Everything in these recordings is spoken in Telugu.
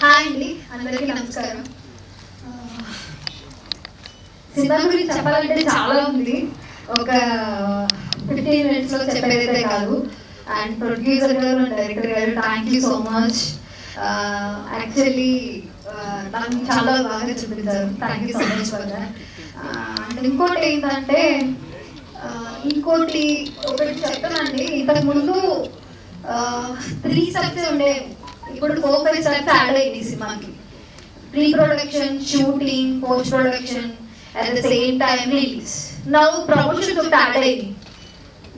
హాయ్ అండి అందరికీ నమస్కారం. సినిమా గురించి చెప్పాలంటే చాలా ఉంది. ఒక ఫిఫ్టీన్ మినిట్స్లో చెప్పేదైతే కాదు. అండ్ ప్రొడ్యూసర్ గారు డైరెక్టర్ గారు thank you so much actually నాకు చాలా బాగా చూపించారు. Thank you so much for and ఇంకోటి ఏంటంటే ఇంకోటి ఒకటి చెప్తానండి ఇంతకు ముందు త్రీ సబ్జెక్ట్స్ ఉండే ఇప్పుడు ఫోర్ ఫైవ్ స్టెప్స్ యాడ్ అయింది సినిమాకి. Pre production shooting post production at the same time release నా ప్రమోషన్స్ ఒకటి యాడ్ అయింది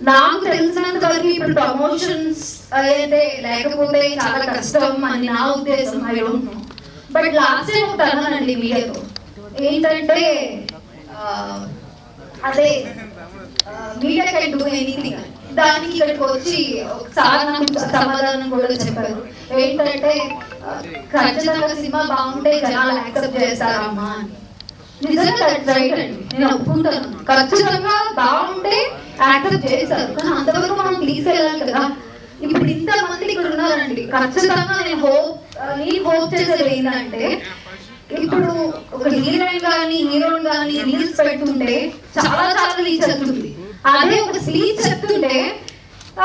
నాకు తెలిసినంత వరకు ఇప్పుడు ప్రమోషన్స్ అయితే లేకపోతే చాలా కష్టం అని నా ఉద్దేశం I don't know but last time ఒకటి అన్నానండి మీడియాతో. ఏంటంటే అదే మీడియా కెన్ డూ ఎనీథింగ్ అని దానికి ఇక్కడికి వచ్చి ఒకసారి సమాధానం కూడా చెప్పారు. ఏంటంటే ఖచ్చితంగా సినిమా బాగుంటే జనాలు యాక్సెప్ట్ చేస్తారమ్మా అని. నిజంగా దట్ రైట్ అండి. నేను ఒప్పుకుంటాను. ఖచ్చితంగా బాగుంటే యాక్సెప్ట్ చేస్తారు. కానీ అంతవరకు మనం తీసుకెళ్ళాలి కదా. ఇప్పుడు ఇంత మంది ఇక్కడ ఉన్నారండి. ఖచ్చితంగా నేను హోప్ నేను హోప్ చేసేది ఏంటంటే ఇప్పుడు ఒక హీరోయిన్ కానీ హీరోయిన్ కానీ రీల్స్ పెడుతుంటే చాలా చాలా రీచ్ అవుతుంది. అదే ఒక స్లీప్ చెప్తుంటే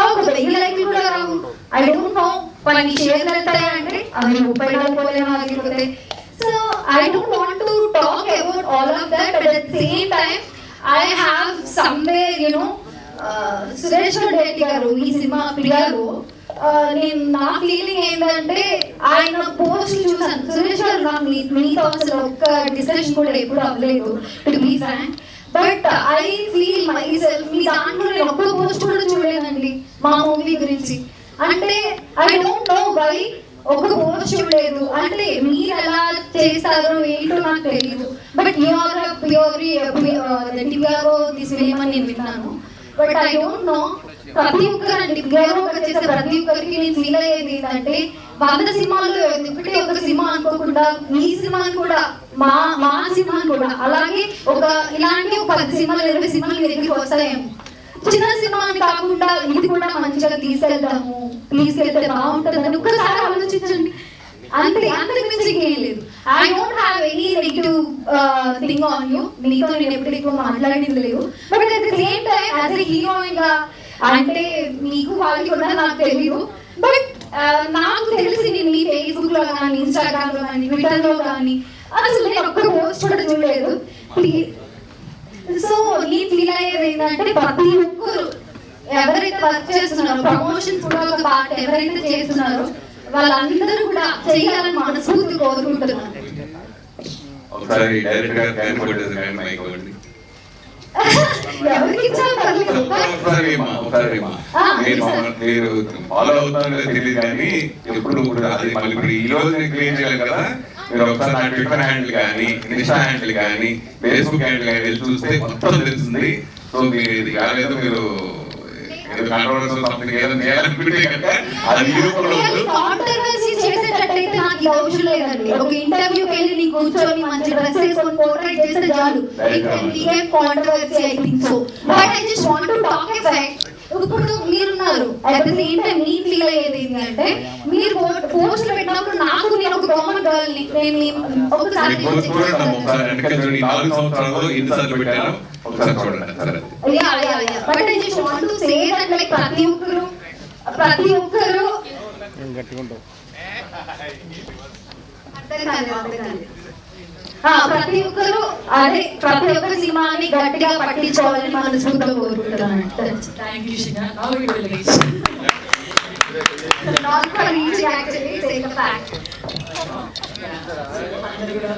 ఒక వెయ్యి లైక్లు కూడా రావు ఐ డోంట్ నో పని షేర్ వెళ్తాయి అంటే అవి ముప్పై నాలుగు పోలేమో ఆగిపోతాయి so I don't want to talk about all of that but at same time I have somewhere you know Suresh Reddy గారు ఈ సినిమా ప్రియాలో uh, నేను నా ఫీలింగ్ ఏంటంటే ఆయన పోస్ట్ చూసాను సురేష్ గారు నాకు మీ మీతో అసలు ఒక్క డిస్కషన్ కూడా ఎప్పుడు అవ్వలేదు. To be frank but I feel myself మీ దాంట్లో నేను ఒక్క పోస్ట్ కూడా చూడలేదండి మా మూవీ గురించి. అంటే ఐ డోంట్ నో వై ఒక పోస్ట్ చూడలేదు. అంటే మీరు ఎలా చేస్తారో ఏంటో నాకు తెలియదు బట్ యువర్ ప్యూరీ దివ్యాగో దిస్ నేను విన్నాను. బట్ ఐ డోంట్ నో ప్రతి ఒక్కరండి ప్రియాగో చేసే ప్రతి ఒక్కరికి నేను ఫీల్ అయ్యేది ఏంటంటే వంద సినిమాల్లో ఒకటే ఒక సినిమా అనుకోకుండా ఈ సినిమాని కూడా మా మా సినిమాని కూడా అలాగే ఒక ఇలాంటి ఒక పది సినిమాలు ఇరవై సినిమాలు మీ దగ్గరికి వస్తాయేమో. చిన్న సినిమాని కాకుండా ఇది కూడా మంచిగా తీసుకెళ్దాము తీసుకెళ్తే బాగుంటుందని ఒక్కసారి ఆలోచించండి. అంతే అంతకు మించి ఇంకేం లేదు. I don't have any negative thing on you మీతో నేను ఎప్పుడు ఎక్కువ మాట్లాడింది లేవు. But at the same time as a హీరోయిన్గా అంటే మీకు వాళ్ళకి కూడా నాకు తెలియదు. బట్ నాకు తెలిసి నేను మీ ఫేస్బుక్లో కానీ ఇన్స్టాగ్రామ్లో కానీ ట్విట్టర్లో కానీ అసలు నేను ఒక్క పోస్ట్ కూడా చూడలేదు. సో నేను ఫీల్ అయ్యేది ఏంటంటే ప్రతి ఒక్కరు ఎవరైతే వర్క్ చేస్తున్నారో ప్రమోషన్స్ కూడా ఒక పార్ట్ ఎవరైతే చేస్తున్నారో వాళ్ళందరూ కూడా చేయాలని మనస్ఫూర్తి కోరుకుంటున్నారు ఒకసారి డైరెక్ట్గా క్యాన్ కొట్టేసి మైక్ ఇవ్వండి మీరు ఫాలో అవుతారో తెలియదు కానీ ఎప్పుడు కూడా అది మళ్ళీ ఇప్పుడు ఈ రోజు నేను క్లియర్ చేయాలి కదా మీరు ఒకసారి నా ట్విట్టర్ హ్యాండిల్ కానీ ఇన్స్టా హ్యాండిల్ కానీ ఫేస్బుక్ హ్యాండిల్ కానీ వెళ్ళి చూస్తే మొత్తం తెలుస్తుంది సో మీరు ఇది కాలేదు మీరు కంట్రోల్ సంథింగ్ ఏదో చేయాలనుకుంటే కనుక అది చేసేటట్టయితే నాకు ఈ అవసరం లేదండి. ఒక ఇంటర్వ్యూకి వెళ్ళి నీ కూర్చొని మంచి డ్రెస్ వేసుకొని పోర్ట్రేట్ చేస్తే చాలు. It can become controversy I think so but I just want to talk a fact ఇప్పుడు మీరున్నారు. అట్ ద సేమ్ టైం మీ ఫీల్ అయ్యేది ఏంటి అంటే మీరు పోస్ట్ పెట్టినప్పుడు నాకు నేను ఒక కామన్ గర్ల్ని నేను ఒకసారి ప్రతి ఒక్కరు ప్రతి ఒక్కరు ప్రతి ఒక్కరు అదే ప్రతి ఒక్క సినిమాని గట్టిగా పట్టించుకోవాలని మనస్ఫూర్తిగా కోరుకుంటున్నాను. నాట్ ఫర్ యాక్చువల్లీ ఫ్యాక్ట్ కూడా